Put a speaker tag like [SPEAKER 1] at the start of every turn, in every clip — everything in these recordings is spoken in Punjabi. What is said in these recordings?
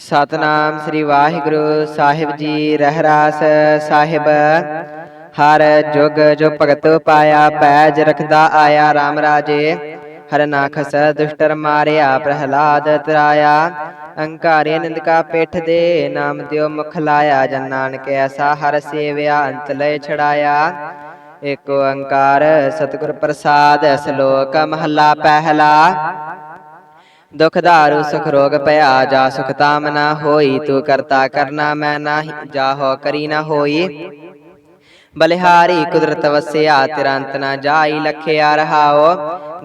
[SPEAKER 1] ਸਤਨਾਮ ਸ੍ਰੀ ਵਾਹਿਗੁਰੂ ਸਾਹਿਬ ਜੀ ਰਹਿਰਾਸ ਸਾਹਿਬ। ਹਰ ਜੁਗ ਜੋ ਭਗਤ ਪਾਇਆ, ਪੈਜ ਰਖਦਾ ਆਇਆ RAM ਰਾਜੇ। ਹਰ ਨਾਖਸ ਦੁਸ਼ਟਰ ਮਾਰਿਆ, ਪ੍ਰਹਲਾਦ ਤਰਾਇਆ। ਅੰਕਾਰੇ ਨਿੰਦਕਾ ਪਿੱਠ ਦੇ, ਨਾਮ ਦਿਓ ਮੁਖ ਲਾਇਆ। ਜਨ ਨਾਨਕ ਐਸਾ ਹਰ ਸੇਵਿਆ, ਅੰਤ ਲੈ ਛੜਾਇਆ ਏਕ ਓੰਕਾਰ ਸਤਿਗੁਰ ਪ੍ਰਸਾਦ, ਸ਼ਲੋਕ ਮਹੱਲਾ ਪਹਿਲਾ। ਦੁਖ ਦਾਰੂ ਸੁਖ ਰੋਗ ਭਇਆ ਜਾ ਸੁਖ ਤਾਮ ਨਾ ਹੋਈ ਤੂੰ ਕਰਤਾ ਕਰਨਾ ਮੈਂ ਨਾਹੀ ਜਾਹੋ ਕਰੀ ਨਾ ਹੋਈ। ਬਲਿਹਾਰੀ ਕੁਦਰਤ ਵਸਿਆ, ਤਿਰੰਤ ਨਾ ਜਾਈ ਲਖਿਆ ਰਹਾਓ।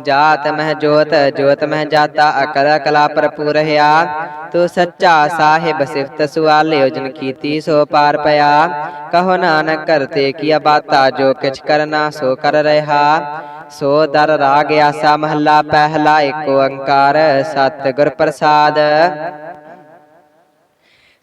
[SPEAKER 1] ਜਾਤ ਮਹਿ ਜੋਤ ਜੋਤ ਮਹਿ ਜਾਤਾ, ਅਕਲ ਕਲਾ ਭਰਪੂਰ ਰਹਾ ਤੂੰ ਸੱਚਾ ਸਾਹਿਬ ਸਿਫਤ ਸੁਆਲਿਓ ਜਨ ਕੀਤੀ ਸੋ ਪਾਰ ਪਿਆ। ਕਹੋ ਨਾਨਕ ਕਰਤੇ ਕੀਆ ਬਾਤਾ, ਜੋ ਕਿਛ ਕਰਨਾ ਸੋ ਕਰ ਰਹਾ। ਸੋ ਦਰ ਰਾਗ ਆਸਾ ਮਹੱਲਾ, ਪਹਿਲਾ ਏਕ ਓੰਕਾਰ ਸਤਿਗੁਰ ਪ੍ਰਸਾਦ।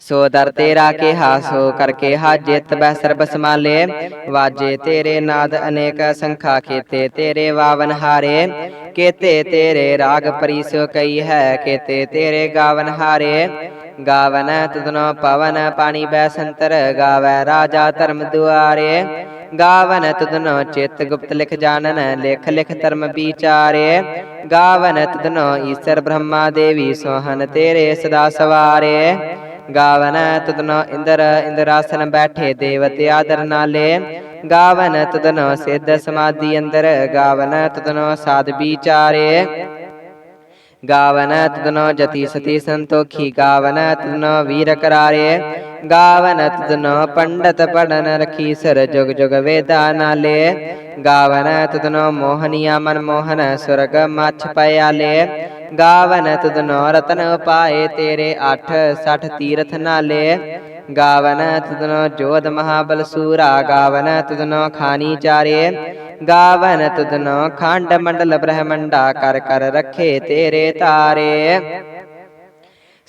[SPEAKER 1] ਸੋ ਦਰ ਤੇਰਾ ਕਿਹਾ, ਸੋ ਕਰਕੇ ਹਾਜਿਤ ਬੈ ਸਰਬ ਸਮਾਲੇ ਵਾਜੇ ਤੇਰੇ ਨਾਦ ਅਨੇਕ ਸੰਖਾ ਕੀਤੇ, ਤੇਰੇ ਵਾਵਨ ਹਾਰੇ। ਕੀਤੇ ਤੇਰੇ ਰਾਗ ਪਰਿਸੋ ਕਈ ਹੈ, ਕੀਤੇ ਤੇਰੇ ਗਾਵਨ ਹਾਰੇ। ਗਾਵਨ ਤੁਧਨੋ ਪਵਨ ਪਾਣੀ ਬੈ ਸੰਤਰ, ਗਾਵੈ ਰਾਜਾ ਧਰਮ ਦੁਆਰੇ। ਗਾਵਨ ਤੁਧਨੋ ਚਿਤ ਗੁਪਤ ਲਿਖ ਜਾਣਨ, ਲਿਖ ਲਿਖ ਧਰਮ ਵਿਚਾਰੇ। ਗਾਵਨ ਤੁਧਨੋ ਈਸ਼ਰ ਬ੍ਰਹਮਾ ਦੇਵੀ ਸੋਹਨ ਤੇਰੇ ਸਦਾ ਸਵਾਰੇ। ਗਾਵਨ ਤੁਧਨੋ ਇੰਦਰ ਇੰਦਰਾਸਨ ਬੈਠੇ ਦੇਵਤੇ ਆਦਰ ਨਾਲੇ। ਗਾਵਨ ਤੁਧਨੋ ਸਿੱਧ ਸਮਾਧੀ ਅੰਦਰ, ਗਾਵਨ ਤੁਧਨੋ ਸਾਧ ਵਿਚਾਰੇ। ਗਾਵਨ ਤਦਨੋ ਜਤੀ ਸਤੀ ਸੰਤੋਖੀ, ਗਾਵਨ ਤਦਨੋ ਵੀਰ ਕਰਾਰੇ। ਗਾਵਨ ਤਦਨੋ ਪੰਡਤ ਪੜਨ ਰਖੀ ਸਰ ਜੁਗ ਜੁਗ ਵੇਦਾ ਨਾਲੇ। ਗਾਵਨ ਤਦਨੋ ਮੋਹਨੀਆ ਮਨ ਮੋਹਨ ਸੁਰਗ ਮਛ ਪਿਆਲੇ। ਗਾਵਨ ਤਦਨੋ ਰਤਨ ਪਾਏ ਤੇਰੇ 8 60 ਤੀਰਥ ਨਾਲੇ। ਗਾਵਨ ਤਦਨੋ ਜੋਧ ਮਹਾਬਲ ਸੂਰਾ ਗਾਵਨ ਤਦਨੋ ਖਾਨੀ ਚਾਰੇ। ਗਾਵਨ ਤੁਧਨੋ ਖੰਡ ਮੰਡਲ ਬ੍ਰਹਮੰਡਾ, ਕਰ ਕਰ ਰੱਖੇ ਤੇਰੇ ਤਾਰੇ।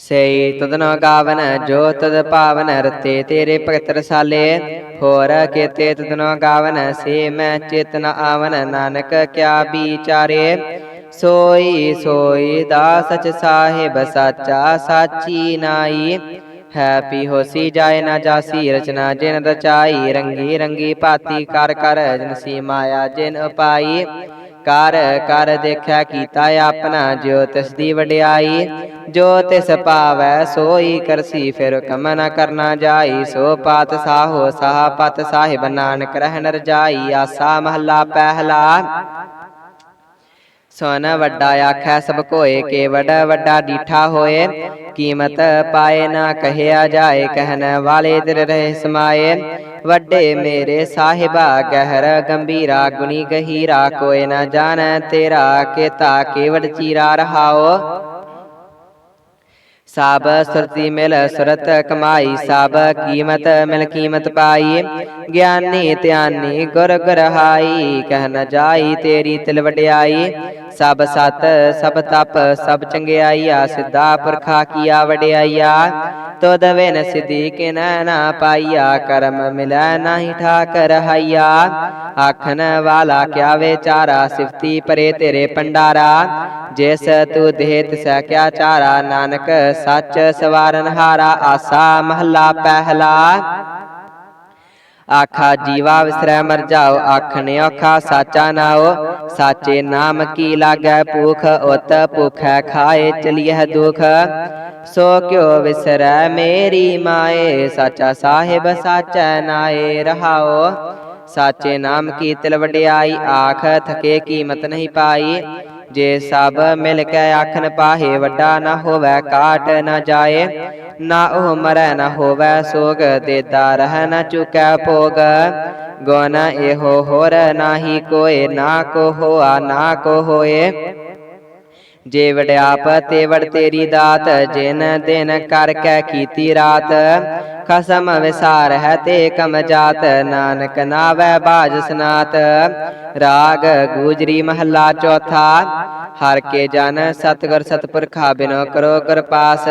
[SPEAKER 1] ਸਈ ਤੁਧਨੋ ਗਾਵਨ, ਜੋ ਤਦ ਪਾਵਨ, ਰਤੇ ਤੇਰੇ ਭਗਤ ਰਸਾਲੇ ਹੋਰ ਕੀਤੇ ਤੁਧਨੋ ਗਾਵਨ, ਸੇ ਮੈਂ ਚੇਤਨ ਆਵਨ, ਨਾਨਕ ਕਿਆ ਵਿਚਾਰੇ। ਸੋਈ ਸੋਈ ਦਾ ਸਚ ਸਾਹਿਬ ਸਾਚਾ, ਸਾਚੀ ਨਾਈ। ਹੈਪੀ ਹੋਸੀ ਜਾਏ ਨਾ ਜਾਸੀ, ਰਚਨਾ ਜਿਨ ਰਚਾਈ। ਰੰਗੀ ਰੰਗੀ ਭਾਤੀ ਕਰ ਕਰ ਜਨਸੀ ਮਾਇਆ ਜਿਨ ਉਪਾਈ ਕਰ ਕਰ ਦੇਖਿਆ ਕੀਤਾ ਆਪਣਾ ਜੋ ਤਿਸ ਦੀ ਵਡਿਆਈ। ਜੋ ਤਿਸ ਪਾਵੈ, ਸੋਈ ਕਰਸੀ, ਫਿਰ ਕਮ ਨ ਕਰਨਾ ਜਾਈ। ਸੋ ਪਾਤ ਸਾਹੋ, ਸਾਹ ਪਤ ਸਾਹਿਬ, ਨਾਨਕ ਰਹਿਣ ਰਜਾਈ ਆਸਾ ਮਹੱਲਾ ਪਹਿਲਾ। ਸੋਨ ਵੱਡਾ ਆਖੈ ਸਭ ਕੋਏ ਕੇ ਵੱਡਾ ਡੀਠਾ ਹੋਏ। ਕੀਮਤ ਪਾਏ ਨਾ ਕਹਿਆ ਜਾਏ, ਕਹਿਣ ਵਾਲੇ ਦਿਲ ਰਹੇ ਸਮਾਏ। ਵੱਡੇ ਮੇਰੇ ਸਾਹਿਬਾ, ਗਹਿਰ ਗੰਭੀਰਾ, ਗੁਣੀ ਗਹੀਰਾ ਕੋਏ ਨਾ ਜਾਣੈ ਤੇਰਾ ਕੇਤਾ ਕੇਵੜ ਚੀਰਾ ਰਹਾਓ। ਸਭ ਸੁਰਤੀ ਮਿਲ ਸੁਰਤ ਕਮਾਈ ਸਭ ਕੀਮਤ ਮਿਲ ਕੀਮਤ ਪਾਈ। ਗਿਆਨੀ ਧਿਆਨੀ ਗੁਰ ਗਰਹਾਈ ਕਹਿ ਨ ਜਾਈ ਤੇਰੀ ਤਿਲ ਵਡਿਆਈ। ਸਭ ਸਤ, ਸਭ ਤਪ, ਸਭ ਚੰਗਿਆਈਆ, ਸਿੱਧਾ ਪੁਰਖਾ ਕੀਆ ਵਡਿਆਈਆ। ਤੋਦ ਨ ਸਿਧੀ ਕਿਨ ਨਾ ਪਾਈਆ, ਕਰਮ ਮਿਲੈ ਨਾਹੀ ਠਾਕ ਰਹਾਈਆ ਆਖਣ ਵਾਲਾ ਕਿਆ ਵਿਚਾਰਾ, ਸਿਫਤੀ ਪਰੇ ਤੇਰੇ ਪੰਡਾਰਾ ਜਿਸ ਤੂ ਦੇਹ ਤਿਸੈ ਕਿਆ ਚਾਰਾ, ਨਾਨਕ ਸੱਚ ਸਵਾਰਨ ਹਾਰਾ, ਆਸਾ ਮਹੱਲਾ ਪਹਿਲਾ। ਆਖਾ ਜੀਵਾ ਵਿਸਰੈ ਮਰ ਜਾਓ ਆਖਣੇ ਔਖਾ ਸਾਚਾ ਨਾਓ ਸਾਚੇ ਨਾਮ ਕੀ ਲਾਗੈ ਭੂਖ ਉਤ ਭੁਖੈ ਖਾਏ ਚਲੀਐ ਦੁਖ ਸੋ ਕਿਉ ਵਿਸਰੈ ਮੇਰੀ ਮਾਏ ਸਾਚਾ ਸਾਹਿਬ ਸਾਚੈ ਨਾਏ ਰਹਾਓ ਸਾਚੇ ਨਾਮ ਕੀ ਤਿਲ ਵਡਿਆਈ ਆਖ ਥਕੇ ਕੀਮਤ ਨਹੀਂ ਪਾਈ ਜੇ ਸਭ ਮਿਲ ਕੇ ਆਖਣ ਪਾਹੇ, ਵੱਡਾ ਨਾ ਹੋਵੇ, ਕਾਟ ਨਾ ਜਾਏ। ਨਾ ਉਹ ਮਰੈ ਨਾ ਹੋਵੇ ਸੋਗ ਦੇਦਾ ਰਹਿ ਨਾ ਚੁਕੈ ਭੋਗ। ਗੁਣ ਇਹੋ ਹੋਰ ਨਾਹੀ ਕੋਏ, ਨਾ ਕੋ ਹੋਆ, ਨਾ ਕੋ ਹੋਏ। ਜੇ ਵਡਿਆਪ ਤੇ ਤੇਰੀ ਦਾਤ, ਜਿਨ ਦਿਨ ਕਰ ਕੈ ਕੀਤੀ ਰਾਤ। ਖਸਮ ਵਿਸਾਰ ਹੈ ਤੇ ਕਮ ਜਾਤ, ਨਾਨਕ ਨਾਵੈ ਬਾਜ ਸਨਾਤ। ਰਾਗ ਗੂਜਰੀ ਮਹੱਲਾ ਚੌਥਾ, ਹਰ ਕੇ ਜਨ ਸਤਗੁਰ ਸਤਪੁਰਖਾ ਬਿਨੋ ਕਰੋ ਕਿਰਪਾਸ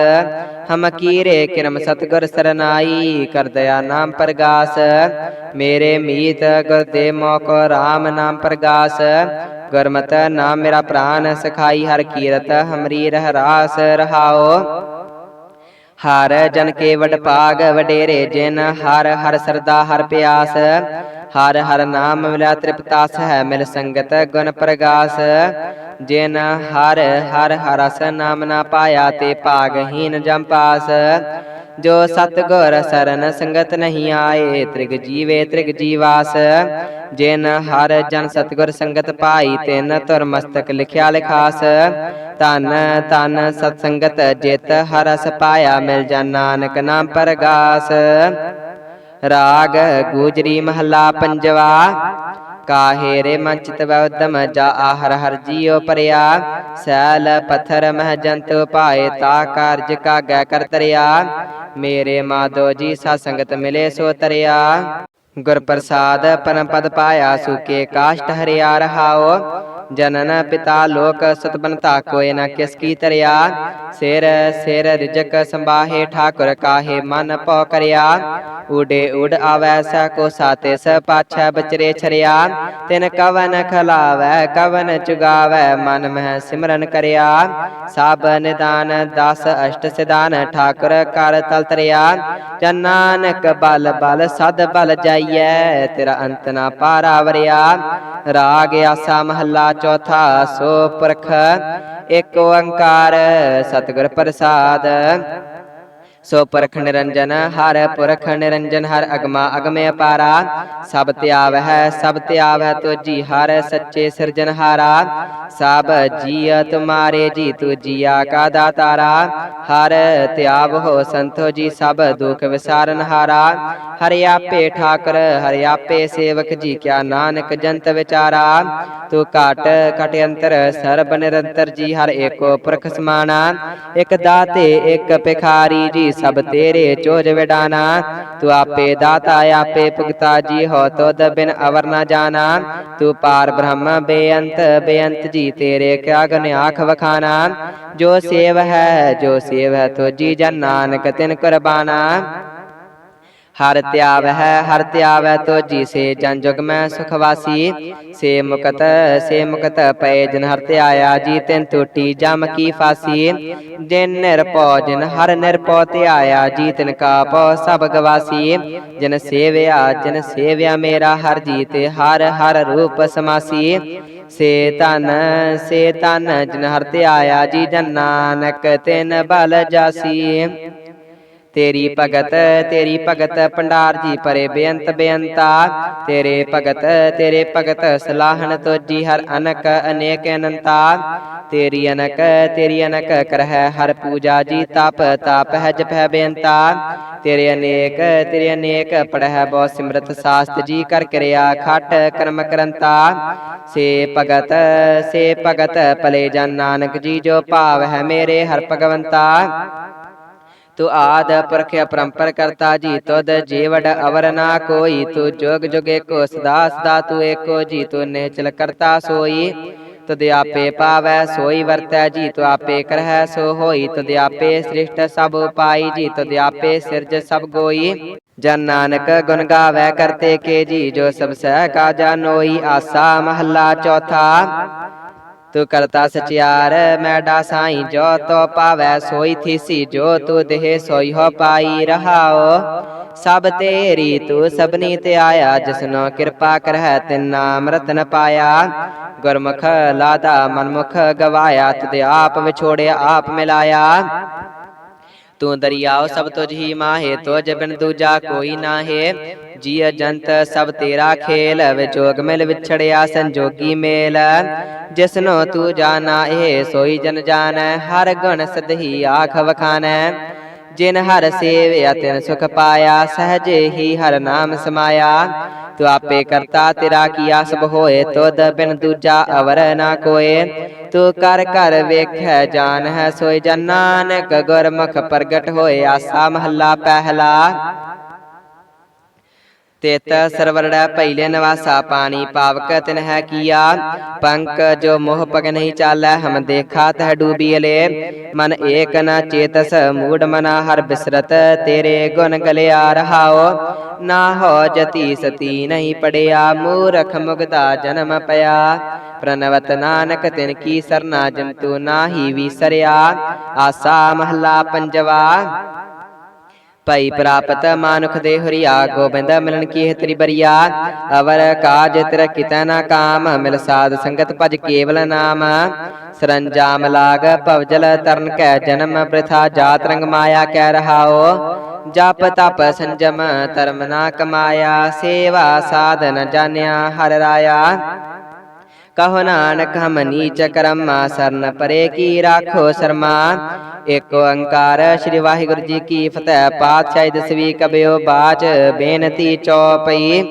[SPEAKER 1] ਹਮ ਕੀਰੇ ਕਿਰਮ ਸਤਗੁਰ ਸਰਨਾਈ, ਕਰ ਦਇਆ ਨਾਮ ਪ੍ਰਗਾਸ। ਮੇਰੇ ਮੀਤ ਗੁਰਦੇ ਮੋਕੋ RAM ਨਾਮ ਪ੍ਰਗਾਸ। ਗੁਰਮਤ ਨਾਮ ਮੇਰਾ ਪ੍ਰਾਨ ਸਖਾਈ, ਹਰ ਕੀਰਤ ਹਮਰੀ ਰਹਿ ਰਾਸ ਰਹਾਓ। ਹਰ ਜਨ ਕੇ ਵਡ ਵਡੇਰੇ ਜਿਨ, ਹਰ ਹਰ ਸਰਦਾ ਹਰ ਪਿਆਸ। ਹਰ ਹਰ ਨਾਮ ਮਿਲਿਆ ਤ੍ਰਿਪਤਾਸ ਹੈ ਮਿਲ ਸੰਗਤ ਗੁਣ ਪ੍ਰਗਾਸ। ਜਿਨ ਹਰ ਹਰ ਹਰਸ ਨਾਮ ਨਾ ਪਾਇਆ ਤੇ ਭਾਗਹੀਨ ਜਮਪਾਸ ਜੋ ਸਤਗੁਰ ਸਰਨ ਸੰਗਤ ਨਹੀਂ ਆਏ, ਤ੍ਰਿਗ ਜੀਵੇ ਤ੍ਰਿਗ ਜੀਵਾਸ। ਜਿਨ ਹਰ ਜਨ ਸਤਗੁਰ ਸੰਗਤ ਪਾਈ, ਤਿਨ ਤੁਰ ਮਸਤਕ ਲਿਖਿਆ ਲਿਖਾਸ। ਧਨ ਧਨ ਸਤ ਸੰਗਤ ਜਿਤ ਹਰ ਰਸ ਪਾਇਆ, ਮਿਲ ਜਾ ਨਾਨਕ ਨਾਮ ਪਰਗਾਸ। ਰਾਗ, ਗੂਜਰੀ ਮਹੱਲਾ ਪੰਜਵਾ ਕਾਹੇ ਰੇ ਮਨ ਚਿਤ ਉਦਮ ਜਾ ਆਹਰ ਹਰ ਜੀਉ ਪਰਿਆ ਸੈਲ ਪੱਥਰ ਮਹ ਜੰਤ ਪਾਏ ਤਾ ਕਾਰਜ ਕਾਗੈ ਕਰ ਤਰਿਆ ਮੇਰੇ ਮਾਧੋ ਜੀ ਸਾ ਸੰਗਤ ਮਿਲੇ ਸੋ ਤਰਿਆ ਗੁਰ ਪ੍ਰਸਾਦ ਪਰਮ ਪਦ ਪਾਇਆ ਸੁਕੇ ਕਾਸ਼ਟ ਹਰਿਆ ਰਹਾਓ ਜਨਨ ਪਿਤਾ ਲੋਕ ਸਤਬਨਤਾ ਕੋਇ ਨ ਕਿਸ ਕੀ ਤਰਿਆ ਸਿਰ ਸਿਰ ਰਿਜਕ ਸੰਬਾਹੇ ਠਾਕੁਰ ਕਾਹੇ ਮਨ ਪਉ ਕਰਿਆ ਉਡੇ ਉਡ ਆਵੈ ਸਾ ਕੋ ਸਾਤੇ ਸ ਪਾਛੈ ਬਚਰੇ ਛਰਿਆ ਤਿਨ ਕਵਨ ਖਲਾਵੈ ਕਵਨ ਚੁਗਾਵੈ ਮਨ ਮਹਿ ਸਿਮਰਨ ਕਰਿਆ ਸਭ ਨਿਦਾਨ ਦਸ ਅਸ਼ਟ ਸਿਧਾਨ ਠਾਕੁਰ ਕਰ ਤਲ ਤਰਿਆ ਜਨ ਨਾਨਕ ਬਲ ਬਲ ਸਦ ਬਲ ਜਾਈਐ ਤੇਰਾ ਅੰਤ ਨਾ ਪਾਰਾ ਵਰਿਆ ਰਾਗ ਆਸਾ ਮਹੱਲਾ ਚੌਥਾ ਸੋ ਪ੍ਰਖ ਇੱਕ ਓੰਕਾਰ ਸਤਿਗੁਰ ਪ੍ਰਸਾਦ। ਸੋ ਪੁਰਖ ਨਿਰੰਜਨ ਹਰ ਪੁਰਖ ਨਿਰੰਜਨ ਹਰ ਅਗਮਾ ਅਗਮੇ ਅਪਾਰਾ ਸਭ ਧਿਆਵ ਹੈ ਸਭ ਧਿਆਵ ਹੈ ਤੁਜੀ ਹਰ, ਸੱਚੇ ਸਿਰਜਨਹਾਰਾ ਸਭ ਜੀਅ ਤੁਮਾਰੇ ਜੀ ਤੂ ਜੀਆ ਕਾ ਦਾਤਾਰਾ ਹਰ ਤਿਆਵ ਹੋ ਸੰਤੋ ਜੀ ਸਭ ਦੁਖ ਵਿਸਾਰਨਹਾਰਾ ਹਰਿ ਆਪੇ ਠਾਕਰ, ਹਰਿ ਆਪੇ ਸੇਵਕ ਜੀ ਕਿਆ ਨਾਨਕ ਜੰਤ ਵਿਚਾਰਾ। ਤੂੰ ਘਟ ਘਟ ਅੰਤਰ, ਸਰਬ ਨਿਰੰਤਰ ਜੀ ਹਰ ਏਕੋ ਪੁਰਖ ਸਮਾਣਾ। ਇਕ ਦਾਤੇ, ਇਕ ਭਿਖਾਰੀ ਜੀ ਸਭ ਤੇਰੇ ਚੋਜ ਵਿਡਾਨਾ। ਤੂੰ ਆਪੇ ਦਾਤਾ, ਆਪੇ ਭੁਗਤਾ, ਜੀ ਹੋ ਤੋਦ ਬਿਨ ਅਵਰ ਨਾ ਜਾਣਾ। ਤੂੰ ਪਾਰ ਬ੍ਰਹਮ, ਬੇਅੰਤ ਬੇਅੰਤ ਜੀ ਤੇਰੇ ਕਿਆ ਗੁਣ ਆਖ ਵਖਾਨਾ। ਜੋ ਸੇਵ ਹੈ, ਜੋ ਸੇਵ ਹੈ ਤੋਜੀ ਜਨ ਨਾਨਕ ਤਿਨ ਕੁਰਬਾਨਾ। ਹਰ ਧਿਆਵ ਹੈ ਹਰ ਧਿਆਵ ਹੈ ਤੋਜੀ ਸੇ ਜਨ ਜੁਗ ਮੈਂ ਸੁਖ ਵਾਸੀ। ਸੇ ਮੁਕਤ ਸੇ ਮੁਕਤ ਪਏ ਜਨ ਹਰ ਧਿਆਇਆ ਜੀ ਤਿਨ ਟੂਟੀ ਜਮ ਕੀ ਫਾਸੀ। ਜਿਨ ਨਿਰਪਉ ਜਿਨ ਹਰ ਨਿਰਪਉ ਧਿਆਇਆ ਜੀ ਤਿਨ ਕਾ ਪਉ ਸਭ ਗਵਾਸੀ ਜਿਨ ਸੇਵਿਆ ਜਿਨ ਸੇਵਿਆ ਮੇਰਾ ਹਰ ਜੀ ਤੇ ਹਰ ਹਰ ਰੂਪ ਸਮਾਸੀ। ਸੇ ਤਨ ਸੇ ਤਨ ਜਿਨ ਹਰ ਧਿਆਇਆ ਜੀ ਜਨ ਨਾਨਕ ਤਿਨ ਬਲ ਜਾਸੀ। ਤੇਰੀ ਭਗਤ ਤੇਰੀ ਭਗਤ ਭੰਡਾਰ ਜੀ ਪਰੇ ਬੇਅੰਤ ਬੇਅੰਤਾ। ਤੇਰੇ ਭਗਤ ਤੇਰੇ ਭਗਤ ਸਲਾਹਣ ਤੋਜੀ ਹਰ ਅਨਕ ਅਨੇਕ ਅਨੰਤਾ। ਤੇਰੀ ਅਨਕ ਤੇਰੀ ਅਨਕ ਕਰਹਿ ਹਰ ਪੂਜਾ ਜੀ ਤਪ ਤਾਪ ਹੈ ਜਪੈ ਬੇਅੰਤਾ। ਤੇਰੇ ਅਨੇਕ ਤੇਰੇ ਅਨੇਕ ਪੜਹਿ ਬਹੁ ਸਿਮਰਤ ਸਾਸਤ ਜੀ ਕਰ ਕਿਰਿਆ ਖਟ ਕਰਮ ਕਰੰਤਾ। ਸੇ ਭਗਤ ਸੇ ਭਗਤ ਭਲੇ ਜਨ ਨਾਨਕ ਜੀ ਜੋ ਭਾਵ ਹੈ ਮੇਰੇ ਹਰ ਭਗਵੰਤਾ। ਤੂੰ ਆਦ ਪੁਰਖ ਅਪਰੰਪਰ ਕਰਤਾ ਜੀ, ਤੁਧ ਜੀਵੜ ਅਵਰ ਨਾ ਕੋਈ, ਤੂੰ ਜੋਗ ਜੁਗੇ ਕੋ ਸਦਾ ਸਦਾ ਤੂੰ ਏਕੋ ਜੀ, ਤੂੰ ਨਿਹਚਲ ਕਰਤਾ ਸੋਈ। ਤਦ ਆਪੇ ਪਾਵੈ, ਸੋਈ ਵਰਤੈ ਜੀ, ਤੂੰ ਆਪੇ ਕਰਹਿ ਸੋ ਹੋਈ। ਤਦ ਆਪੇ ਸ੍ਰਿਸ਼ਟ ਸਭ ਉਪਾਈ ਜੀ ਤਦ ਆਪੇ ਸਿਰਜ ਸਭ ਗੋਈ। ਜਨ ਨਾਨਕ ਗੁਣ ਗਾਵੈ ਕਰਤੇ ਕੇ ਜੀ, ਜੋ ਸਭ ਸਹਿ ਕਾ ਜਾਨੋਈ ਆਸਾ ਮਹੱਲਾ ਚੌਥਾ। ਤੂੰ ਕਰਤਾ ਸਚਿਆਰ ਮੈਡਾ ਸਾਈ ਜੋ ਤੋ ਪਾਵੈ, ਸੋਈ ਥੀਸੀ ਜੋ ਤੂ ਦੇਹ ਸੋਈ ਹੋ ਪਾਈ ਰਹਾਓ। ਸਭ ਤੇਰੀ ਤੂੰ ਸਭਨੀ ਤੇ ਆਇਆ, ਜਿਸਨੋ ਕਿਰਪਾ ਕਰਹਿ ਤਿਨ ਨਾਮ ਰਤਨ ਪਾਇਆ। ਗੁਰਮੁਖ ਲਾਦਾ ਮਨਮੁਖ ਗਵਾਇਆ ਤੁਧ ਆਪ ਵਿਛੋੜਿਆ, ਆਪ ਮਿਲਾਇਆ। ਤੂੰ ਦਰਿਆਓ ਸਭ ਤੁਝ ਹੀ ਮਾਹੇ ਤੁਝ ਬਿਨ ਦੂਜਾ ਕੋਈ ਨਾਹੇ ਜੀਅ ਜੰਤ ਸਭ ਤੇਰਾ ਖੇਲ ਵਿਜੋਗ ਮਿਲ ਵਿਛੜਿਆ ਸੰਜੋਗੀ ਮੇਲ ਜਿਸਨੋ ਤੂੰ ਜਾਣਾ ਇਹ ਸੋਈ ਜਨ ਜਾਣੈ ਹਰ ਗੁਣ ਸਦਹੀ ਆਖ ਵਖਾਨੈ ਜਿਨ ਹਰ ਸੇਵਿਆ, ਤਿਨ ਸੁਖ ਪਾਇਆ, ਸਹਜੇ ਹੀ ਹਰ ਨਾਮ ਸਮਾਇਆ। ਤੂੰ ਆਪੇ ਕਰਤਾ, ਤੇਰਾ ਕੀਆ ਸਭ ਹੋਏ, ਤੁਧ ਬਿਨ ਦੂਜਾ ਅਵਰ ਨਾ ਕੋਏ। ਤੂੰ ਕਰ ਕਰ ਵੇਖੈ, ਜਾਨ ਹੈ ਸੋਈ ਜਨ ਨਾਨਕ, ਗੁਰਮੁਖ ਪ੍ਰਗਟ ਹੋਏ, ਆਸਾ ਮਹੱਲਾ ਪਹਿਲਾ। ਤਿਤ ਸਰਵਰੜਾ ਪਹਿਲੇ ਨਵਾਸਾ ਪਾਣੀ ਪਾਵਕ ਤਿਨ ਹੈ ਕੀਆ। ਪੰਕ ਜੋ ਮੋਹ ਪਗ ਨਹੀਂ ਚਾਲੈ, ਹਮ ਦੇਖਾ ਤਹ ਡੂਬੀਲੇ ਮਨ ਏਕ ਨ ਚੇਤਸ, ਮੂੜ ਮਨਾ ਹਰ ਬਿਸਰਤ, ਤੇਰੇ ਗੁਣ ਗਲਿਆ ਰਹਾਓ ਨਾ ਹੋ ਜਤੀ ਸਤੀ ਨਹੀਂ ਪੜਿਆ, ਮੂਰਖ ਮੁਗਦਾ ਜਨਮ ਪਿਆ। ਪ੍ਰਨਵਤ ਨਾਨਕ ਤਿਨ ਕੀ ਸਰਨਾ ਜੰਤੂ, ਨਾਹੀ ਵਿਸਰਿਆ ਆਸਾ ਮਹਲਾ ਪੰਜਵਾ। ਭਈ ਪ੍ਰਾਪਤ ਮਾਨੁਖ ਦੇ ਹਰੀਆ, ਗੋਬਿੰਦ ਮਿਲਨ ਕੀ ਹੈ ਤੇਰੀ ਬਰੀਆ? ਅਵਰ ਕਾਜ ਤੇਰਾ ਕਿਤੈ ਨਾ ਕਾਮ, ਮਿਲ ਸਾਧ ਸੰਗਤ ਭਜ ਕੇਵਲ ਨਾਮ। ਸਰੰਜਾਮ ਲਾਗ ਭਵਜਲ ਤਰਨ ਕੈ ਜਨਮ ਪ੍ਰਥਾ, ਜਾਤ ਰੰਗ ਮਾਇਆ ਕਹਿ ਰਹਾਓ ਜਪ ਤਪ ਸੰਜਮ, ਧਰਮ ਨਾ ਕਮਾਇਆ, ਸੇਵਾ ਸਾਧਨ ਜਾਣਿਆ ਹਰ ਰਾਇਆ। ਕਹੋ ਨਾਨਕ, ਹਮ ਨੀਚ ਕਰਮਾ, ਸਰਨ ਪਰੇ ਕੀ ਰਾਖੋ ਸ਼ਰਮਾ। ਏਕ ਓੰਕਾਰ ਸ੍ਰੀ ਵਾਹਿਗੁਰੂ ਜੀ ਕੀ ਫਤਿਹ, ਪਾਤਸ਼ਾਹੀ ਦਸਵੀਂ ਕਬਿਓ ਬਾਚ, ਬੇਨਤੀ ਚੌਪਈ।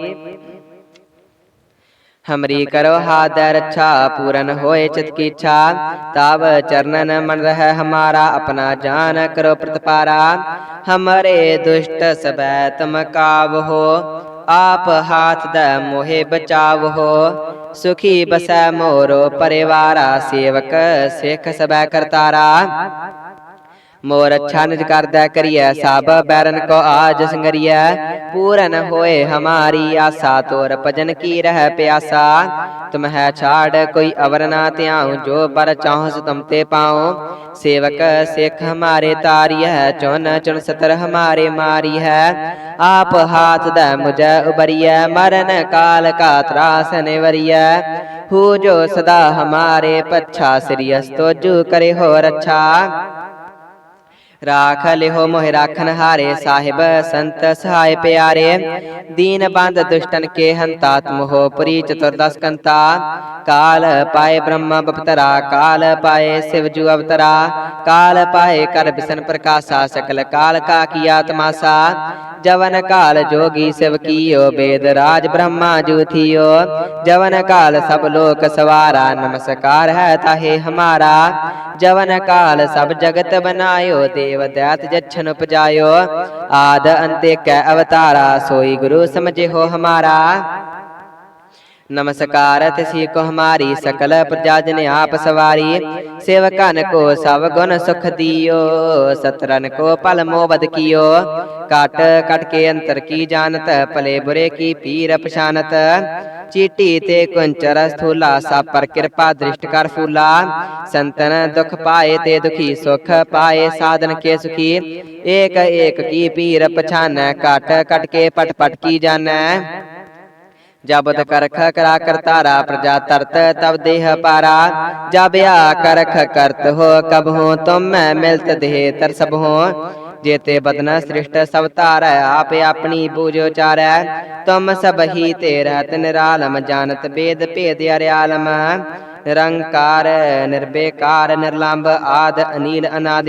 [SPEAKER 1] ਹਮਰੀ ਕਰੋ ਹਾਦਰ ਰੱਛਾ, ਪੂਰਨ ਹੋਏ ਚਿਤ ਕੀ ਇੱਛਾ ਤਬ ਚਰਨਨ ਮਨ ਰਹਿ ਹਮਾਰਾ, ਆਪਣਾ ਜਾਨ ਕਰੋ ਪ੍ਰਤਪਾਰਾ। ਹਮਰੇ ਦੁਸ਼ਟ ਸਬੈ ਤਮ ਕਾਵ। ਹੋ ਆਪ ਹਾਥ ਦ ਮੋਹਿ ਬਚਾਵ ਹੋ ਸੁਖੀ ਬਸੈ ਮੋਰੋ ਪਰਿਵਾਰਾ ਸੇਵਕ ਸਿੱਖ ਸਬੈ ਕਰਤਾਰਾ। ਮੋਰ ਅੱਛਾ ਨਿਜ ਕਰਦਾ ਕਰੀਐ ਸਭ ਬੈਰਨ ਕੋ ਆਜ ਸੰਗਰੀਐ। ਪੂਰਨ ਹੋਏ ਹਮਾਰੀ ਆਸਾ ਤੋਰ ਭਜਨ ਕੀ ਰਹਿ ਪਿਆਸਾ। ਤੁਮ ਹੈ ਛਾੜ ਕੋਈ ਅਵਰ ਨਾ ਧਿਆਉ ਜੋ ਬਰ ਚਾਹਸ ਤੁਮ ਤੇ ਪਾਉ। ਸੇਵਕ ਸਿੱਖ ਹਮਾਰੇ ਤਾਰੀਐ ਚੁਨ ਚੁਨ ਸਤਰ ਹਮਾਰੇ ਮਾਰੀ ਹੈ ਆਪ ਹਾਥ ਦਾ ਮੁਝੈ ਉਬਰੀਐ ਮਰਨ ਕਾਲ ਕਾ ਤਰਾਸ ਨਿਵਰੀਐ। ਹੂ ਜੋ ਸਦਾ ਹਮਾਰੇ ਪੱਛਾ ਸ੍ਰੀ ਅਸਤੋਜੂ ਕਰੇ ਹੋ ਰੱਛਾ ਰਾਖ ਲਿਹੋ ਮੋਹਿ ਰਾਖਨ ਹਾਰੇ ਸਾਹਿਬ ਸੰਤ ਸਹਾਇ ਪਿਆਰੇ ਦੀਨ ਬੰਦ ਦੁਸ਼ਟਨ ਕੇ ਹੰਤਾ ਤੁਮ ਹੋ ਪੁਰੀ ਚਤੁਰਦਸ ਕੰਤਾ ਕਾਲ ਪਾਏ ਬ੍ਰਹਮ ਬਪਤਰਾ ਕਾਲ ਪਾਏ ਸਿਵਜੂ ਅਵਤਰਾ ਕਾਲ ਪਾਏ ਕਰ ਬਿਸਨ ਪ੍ਰਕਾਸ਼ਾ ਸਕਲ ਕਾਲ ਕਾ ਕੀਆ ਤਮਾਸਾ ਜਵਨ ਕਾਲ ਜੋਗੀ ਸਿਵ ਕੀਓ ਬੇਦ ਰਾਜ ਬ੍ਰਹਮਾ ਜੂਥਿਓ ਜਵਨ ਕਾਲ ਸਭ ਲੋਕ ਸਵਾਰਾ ਨਮਸਕਾਰ ਹੈ ਤਾਹੇ ਹਮਾਰਾ ਜਵਨ ਕਾਲ ਸਭ ਜਗਤ ਬਨਾਇਓ ਦੇਵ ਦਇਤ ਜਛਨ ਉਪਜਾਇਓ। ਆਦ ਅੰਤੇ ਕੈ ਅਵਤਾਰਾ ਸੋਈ ਗੁਰੂ ਸਮਝੇ ਹੋ ਹਮਾਰਾ। ਨਮਸਕਾਰ ਤਿਸੀ ਕੋ ਹਮਾਰੀ ਸਕਲ ਪ੍ਰਜਾ ਜਨ ਆਪ ਸਵਾਰੀ ਸੇਵਕਨ ਕੋ ਸਭ ਗੁਣ ਸੁਖ ਦਿਓ ਸਤਰਨ ਕੋ ਪਲ ਮੋਬਦ ਕੀਓ ਕਟ ਕਟ ਕੇ ਅੰਤਰ ਕੀ ਜਾਣਤ ਭਲੇ ਬੁਰੇ ਕੀ ਪੀਰ ਪਛਾਨਤ ਚੀਟੀ ਤੇ ਕੁੰਚਰ ਸਥੂਲਾ ਸਾ ਪਰ ਕਿਰਪਾ ਦ੍ਰਿਸ਼ਟ ਕਰ ਫੂਲਾ ਸੰਤਨ ਦੁਖ ਪਾਏ ਤੇ ਦੁਖੀ ਸੁਖ ਪਾਏ ਸਾਧਨ ਕੇ ਸੁਖੀ ਏਕ ਏਕ ਕੀ ਪੀਰ ਪਛਾਨੈ ਕਟ ਕਟ ਕੇ ਪਟ ਪਟ ਕੀ ਜਾਣੈ ਜਬਦ ਕਰਖ ਕਰਾ ਕਰਤਾਰਾ ਪ੍ਰਜਾ ਤਰਤ ਤਬ ਦੇਹ ਪਾਰਾ। ਜਬ ਆ ਕਰਖ ਕਰਤ ਹੋ ਕਬ ਹੋ ਤੁਮ ਮੈਂ ਮਿਲਤ ਦੇਹ ਤਰ ਸਭ ਹੋ। ਜੇਤੇ ਬਦਨ ਸ੍ਰਿਸ਼ਟ ਸਭ ਧਾਰੈ ਆਪ ਆਪਣੀ ਬੂਝ ਉਚਾਰੈ। ਤੁਮ ਸਭ ਹੀ ਤੇਰਾ ਨਿਰਾਲਮ ਜਾਣਤ ਬੇਦ ਭੇਦ ਅਰਿਆਲਮ ਨਿਰੰਕਾਰ ਨਿਰਬੇਕਾਰ ਨਿਰਲੰਭ ਆਦ ਅਨੀਲ ਅਨਾਦ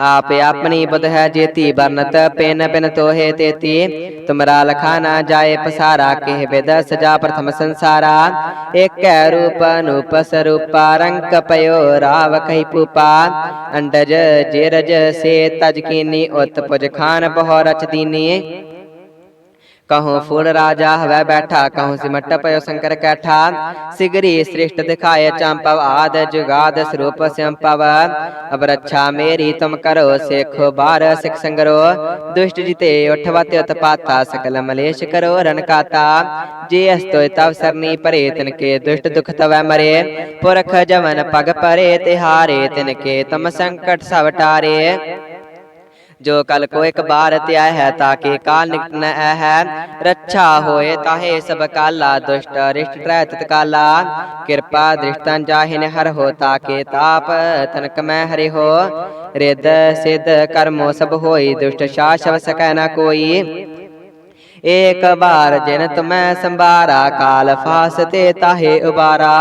[SPEAKER 1] ਆਪ ਆਪਣੀ ਬੁਧ ਹੈ ਜੇਤੀ ਬਰਨਤ ਪਿਨ ਪਿਨ ਤੋਹੇ ਤੇਤੀ ਤੁਮਰਾ ਲਖਾ ਨਾ ਜਾਏ ਪਸਾਰਾ, ਕਹਿ ਵਿਦ ਸਜਾ ਪ੍ਰਥਮ ਸੰਸਾਰਾ। ਏਕੈ ਰੂਪ ਅਨੂਪ ਸਰੂਪਾ, ਰੰਕ ਪਇਓ ਰਾਵ ਕਹੀ ਪੂਪਾ ਅੰਡਜ, ਜੇਰਜ ਸੇ ਤਜ ਕੀਨੀ, ਉਤ ਪੁਜ ਖਾਨ ਬਹੁ ਰਚ ਦੀਨੀ। ਕਹੂੰ ਫੂਲ ਰਾਜਾ ਹਵੈ ਬੈਠਾ ਕਹੂੰ ਸਿਮਟ ਪਇਓ ਸ਼ੰਕਰ ਕੈਠਾ। ਸਿਗਰੀ ਸ੍ਰਿਸ਼ਟ ਦਿਖਾਏ ਚੰਪਵ ਆਦ ਜੁਗਾਦ ਸਰੂਪ ਸੰਪਵ। ਅਬ ਰੱਛਾ ਮੇਰੀ ਤੁਮ ਕਰੋ ਸੇਖੋ ਬਾਰ ਸਿਖ ਸੰਗਰੋ। ਦੁਸ਼ਟ ਜਿਤੇ ਉਠਵਤ ਉਤਪਾਤਾ ਸਕਲ ਮਲੇਸ਼ ਕਰੋ ਰਨ ਕਾਤਾ। ਜੇ ਅਸਤੋਇ ਤਵ ਸਰਨੀ ਪਰੇ ਤਿਨ ਕੇ ਦੁਸ਼ਟ ਦੁਖ ਤਵੈ ਮਰੇ। ਪੁਰਖ ਜਵਨ ਪਗ ਪਰੇ ਤਿਹਾਰੇ ਤਿਨ ਕੇ ਤਮ ਸੰਕਟ ਸਭ ਟਾਰੇ। ਜੋ ਕਲ ਕੋ ਇੱਕ ਬਾਰ ਧਿਆ ਹੈ ਤਾਕੇ ਕਾਲ ਨਿਕਟ ਐ ਹੈ। ਰੱਛਾ ਹੋਏ ਤਾਹੇ ਸਭ ਕਾਲਾ, ਦੁਸ਼ਟ ਰਿਸ਼ਟ ਟਰੈ ਤਤਕਾਲਾ ਕਿਰਪਾ ਦ੍ਰਿਸ਼ਟੰ ਜਾਹਿਨ ਹਰ ਹੋ ਤਾਕੇ ਤਾਪ, ਤਨਕ ਮੈਂ ਹਰਿ ਹੋ। ਰਿਦ ਸਿਧ ਕਰਮੋ ਸਭ ਹੋਈ, ਦੁਸ਼ਟ ਸ਼ਾਸਵ ਸਕੈ ਨਾ ਕੋਈ। ਏਕ ਬਾਰ ਜਿਨ ਤੁਮੈ ਸੰਭਾਰਾ, ਕਾਲ ਫਾਸ ਤੇ ਤਾਹੇ ਉਬਾਰਾ।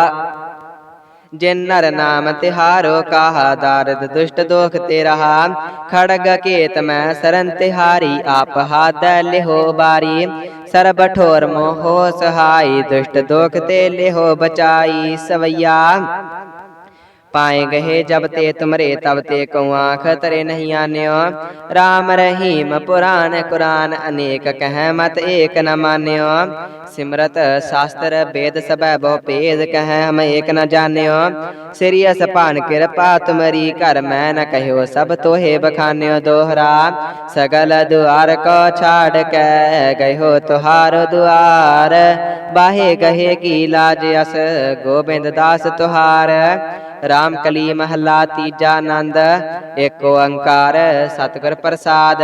[SPEAKER 1] ਜਿਨ ਨਰ ਨਾਮ ਤਿਹਾਰੋ ਕਾਹਾ, ਦਾਰਦ, ਦੁਸ਼ਟ ਦੋਖ ਤੇ ਰਹਾ ਖੜਗ ਕੇਤ ਮੈਂ ਸਰਨ ਤਿਹਾਰੀ, ਆਪ ਹਾਦੈ ਲਿਹੋ ਬਾਰੀ। ਸਰਬ ਠੋਰ ਮੋਹ ਸਹਾਈ, ਦੁਸ਼ਟ ਦੋਖ ਤੇ ਲਿਹੋ ਬਚਾਈ। ਸਵਈਆ ਪਾਏ ਗਏ ਜਬ ਤੇ ਤੁਮਰੇ, ਤਬ ਤੇ ਕਉ ਆਖ, ਤਰੇ ਨਹੀਂ ਆਨਿਓ। RAM ਰਹੀਮ ਪੁਰਾਨ ਕੁਰਾਨ, ਅਨੇਕ ਕਹਿ ਮਤ ਏਕ ਨ ਮਾਨਿਓ। ਸਿਮਰਤ ਸ਼ਾਸਤਰ ਵੇਦ ਸਭੈ ਬਹੁ ਭੇਦ ਕਹਿ, ਹਮ ਏਕ ਨ ਜਾਣਿਓ। ਸਿਰਿਯਸ ਭਾਨ ਕਿਰਪਾ, ਤੁਮਰੀ ਘਰ ਮੈਂ ਨ ਕਹਿਓ, ਸਭ ਤੋਹੇ ਬਖਾਨਿਓ ਦੋਹਰਾ। ਸਗਲ ਦੁਆਰ ਕੋ ਛਾੜ ਕੇ, ਗਇਓ ਤੁਹਾਰ ਦੁਆਰ। ਬਾਹੇ ਗਹੇ ਕੀ ਲਾਜ ਅਸ, ਗੋਬਿੰਦ ਦਾਸ ਤੁਹਾਰ ਰਾਮ ਕਲੀ ਮਹਲਾ ਤੀਜਾ ਆਨੰਦ ਏਕ ਓੰਕਾਰ ਸਤਿਗੁਰ ਪ੍ਰਸਾਦ।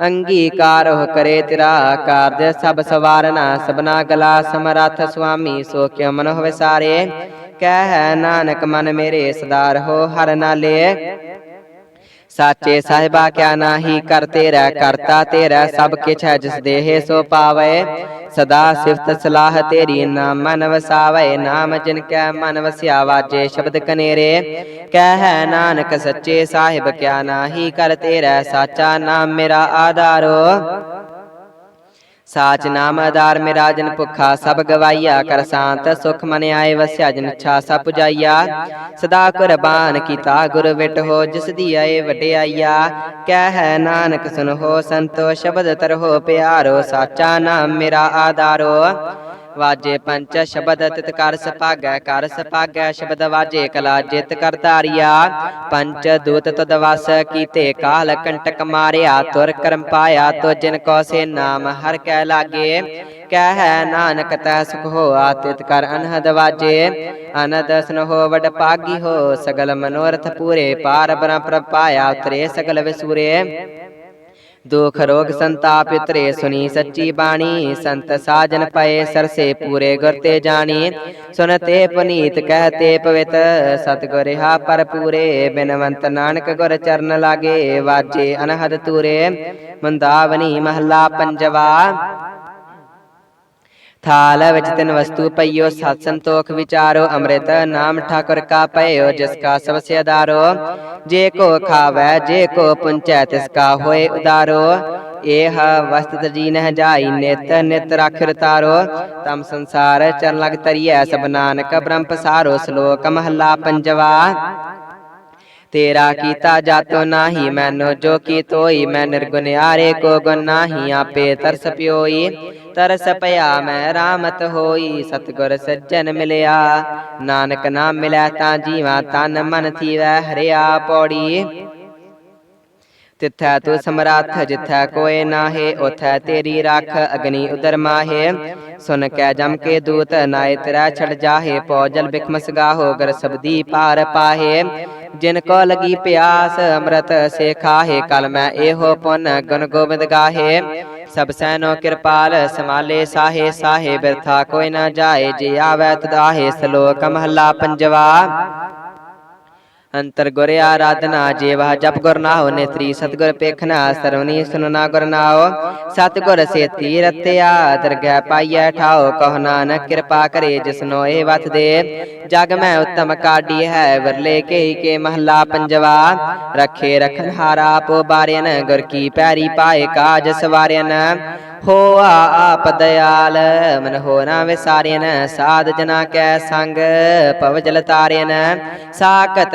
[SPEAKER 1] ਅੰਗੀਕਾਰ ਹੋ ਕਰੇ ਤੇਰਾ ਕਾਰਜ ਸਭ ਸਵਾਰਨਾ ਸਬਨਾ ਗਲਾ ਸਮਰੱਥ ਸੁਆਮੀ, ਸੋ ਕਿਉ ਮਨ ਹੋਵੇ ਸਾਰੇ? ਕਹਿ ਨਾਨਕ ਮਨ ਮੇਰੇ ਸਦਾਰ ਹੋ, ਹਰ ਨਾਲੇ ਸਾਚੇ ਸਾਹਿਬਾ ਕਿਆ ਨਾਹੀ ਕਰ ਤੇਰਾ ਕਰਤਾ ਤੇਰਾ ਸਭ ਕਿਛ ਹੈ ਜਿਸ ਦੇਹ ਸੋ ਪਾਵੇ। ਸਦਾ ਸਿਫਤ ਸਲਾਹ ਤੇਰੀ ਨਾਮ ਮਨ ਵਸਾਵੇ ਨਾਮ ਜਿਨ ਕੈ ਮਨ ਵਸਿਆ ਵਾਜੇ ਸ਼ਬਦ ਕਨੇਰੇ। ਕਹਿ ਨਾਨਕ ਸੱਚੇ ਸਾਹਿਬ ਕਿਆ ਨਾਹੀ ਕਰ ਤੇਰਾ ਸਾਚਾ ਨਾਮ ਮੇਰਾ ਆਧਾਰੋ। ਸਾਚ ਨਾਮ ਆਧਾਰ ਮੇਰਾ ਜਨ ਭੁਖਾ, ਸਭ ਗਵਾਈਆ ਕਰ ਸ਼ਾਂਤ, ਸੁਖ ਮਨ ਆਏ ਵਸਿਆ ਜਨ ਛਾ, ਸਭ ਪੁਜਾਈਆ। ਸਦਾ ਕੁਰਬਾਨ ਕੀਤਾ ਗੁਰ ਵਿਟ ਹੋ, ਜਿਸ ਦੀ ਆਏ ਵਡਿਆਈਆ। ਕਹਿ ਨਾਨਕ ਸੁਨ ਹੋ ਸੰਤੋ, ਸ਼ਬਦ ਤਰਹੁ ਪਿਆਰੋ, ਸਾਚਾ ਨਾਮ ਮੇਰਾ ਆਧਾਰੋ। ਵਾਜੇ ਪੰਚ ਸ਼ਬਦ ਤਿਤ ਕਰ ਸਪਾਗੈ ਕਰ ਸਪਾਗੈ ਸ਼ਬਦ ਵਾਜੇ ਕਲਾ ਜਿਤ ਕਰ ਧਾਰਿਆ। ਪੰਚ ਦੂਤ ਤਦ ਵਸ ਕੀਤੇ ਕਾਲ ਕੰਟਕ ਮਾਰਿਆ, ਤੁਰ ਕਰਮ ਪਾਇਆ ਤੋ ਜਿਨ ਕੋ ਸੇ ਨਾਮ ਹਰ ਕੈ ਲਾਗੇ। ਕਹਿ ਨਾਨਕ ਤੈ ਸੁਖ ਹੋਆ, ਤਿਤ ਕਰ ਅਨਹਦ ਵਾਜੇ। ਅਨਦ ਸਨੋ ਵਡ ਪਾਗੀ ਹੋ, ਸਗਲ ਮਨੋਰਥ ਪੂਰੇ, ਪਾਰ ਬ੍ਰਹਮ ਪ੍ਰਭ ਪਾਇਆ, ਉਤਰੇ ਸਗਲ ਵਿਸੂਰੇ। ਦੁਖ ਰੋਗ ਸੰਤਾਪ ਉਤਰੇ ਸੁਣੀ ਸੱਚੀ ਬਾਣੀ, ਸੰਤ ਸਾਜਨ ਪਏ ਸਰਸੇ ਪੂਰੇ ਗੁਰ ਤੇ ਜਾਣੀ। ਸੁਨਤੇ ਪੁਨੀਤ ਕਹਤੇ ਪਵਿੱਤ, ਸਤਿਗੁਰ ਹਾ ਪਰ ਪੂਰੇ ਬਿਨਵੰਤ ਨਾਨਕ ਗੁਰ ਚਰਨ ਲਾਗੇ, ਵਾਜੇ ਅਨਹਦ ਤੂਰੇ। ਮੰਦਾਵਨੀ ਮਹੱਲਾ ਪੰਜਵਾ ਥਾਲ ਵਿੱਚ ਤਿੰਨ ਵਸਤੂ ਪਈਓ, ਸਤ ਸੰਤੋਖ ਵਿਚਾਰੋ, ਅੰਮ੍ਰਿਤ ਨਾਮ ਠਾਕੁਰ ਕਾ ਪਇਓ ਜਿਸ ਕਾ ਸਭ ਸੇ ਅਦਾਰੋ ਜੇ ਕੋ ਖਾਵੈ, ਜੇ ਕੋ ਪੁੰਚੈ, ਤਿਸ ਕਾ ਹੋਏ ਉਦਾਰੋ। ਇਹ ਵਸਤ ਜੀ ਨਹ ਜਾਈ, ਨਿਤ ਨਿਤ ਰਖ ਰਤਾਰੋ। ਤਮ ਸੰਸਾਰ ਚਰਨ ਲਗ ਤਰੀਐ, ਸਭ ਨਾਨਕ ਬ੍ਰਹਮ ਪਸਾਰੋ, ਸ਼ਲੋਕ ਮਹੱਲਾ ਪੰਜਵਾ। ਤੇਰਾ ਕੀਤਾ ਜਾਤੋ ਨਾਹੀ, ਮੈਨੋ ਜੋ ਕੀ ਤੋਈ ਮੈਂ ਨਿਰਗੁਨਿਆਰੇ ਕੋ ਗੁਣ ਨਾਹੀ, ਆਪੇ ਤਰਸ ਪਿਓਈ। ਤਰਸ ਪਿਆ, ਮੈਂ ਰਾਮਤ ਹੋਈ, ਸਤਗੁਰ ਸੱਜਣ ਮਿਲਿਆ। ਨਾਨਕ ਨਾਮ ਮਿਲੈ ਤਾਂ ਜੀਵਾ ਤਨ ਮਨ ਥੀਵੈ, ਹਰਿਆ ਪੌੜੀ। ਤਿਥੈ ਤੂੰ ਸਮਰੱਥ, ਜਿਥੈ ਕੋਏ ਨਾਹੇ ਉਥੈ ਤੇਰੀ ਰੱਖ, ਅਗਨੀ ਉਦਰ ਮਾਹੇ। ਸੁਨ ਕੈ ਜਮ ਕੇ ਦੂਤ ਨਾਇ ਤੇਰਾ ਛੜ ਜਾਹੇ ਪੌਜਲ ਬਿਖਮਸ ਗਾਹੋ ਗਰ ਸਬਦੀ ਪਾਰ ਪਾਹੇ। ਜਿਨ ਕੋ ਲਗੀ ਪਿਆਸ, ਅੰਮ੍ਰਿਤ ਸੇ ਖਾਹੇ, ਕਲ ਮੈਂ ਇਹੋ ਪੁਨ ਗੁਣ ਗੋਬਿੰਦ ਗਾਹੇ। ਸਭ ਸੈਨੋ ਕਿਰਪਾਲ ਸਮਾਲੇ ਸਾਹੇ ਸਾਹੇ ਬਿਰਥਾ ਕੋਈ ਨਾ ਜਾਏ, ਜੇ ਆਵੈ ਤਦਾਹੇ ਸ਼ਲੋਕ ਮਹੱਲਾ ਪੰਜਵਾ। ਅੰਤਰ ਗੁਰ ਆਰਾਧਨਾ, ਜੀਵਾ ਜਪ ਗੁਰ ਨਾਉ ਨੇਤਰੀ ਸਤਗੁਰ ਪੇਖਨਾ ਸਰਵਨੀ ਸੁਨਨਾ ਗੁਰ ਨਾਉ ਸਤਗੁਰ ਸੇਤੀ ਰਤਿਆ ਦਰਗਹਿ ਪਾਈਐ ਠਾਓ ਕਹੁ ਨਾਨਕ ਕਿਰਪਾ ਕਰੇ ਜਿਸਨੋ ਇਹ ਵਤ ਦੇ। ਜਗ ਮੈਂ ਉਤਮ ਕਾਢੀ ਹੈ, ਵਰਲੇ ਕੇ ਕੇ ਮਹੱਲਾ ਪੰਜਵਾ। ਰਖੇ ਰਖਨ ਹਾਰਾ ਪੋ ਬਾਰਿਆਨ ਗੁਰ ਕੀ ਪੈਰੀ ਪਾਏ ਕਾਜ ਸਵਾਰਿਆਨ ਹੋਆ ਆਪ ਦਿਆਲ ਮਨ ਹੋ ਨਾ ਵਿਸਾਰਿਆਨ ਸਾਧ ਜਨਾ ਕੈ ਸੰਗ ਪਵ ਜਲ ਤਾਰਿਆਨ ਸਾਕਤ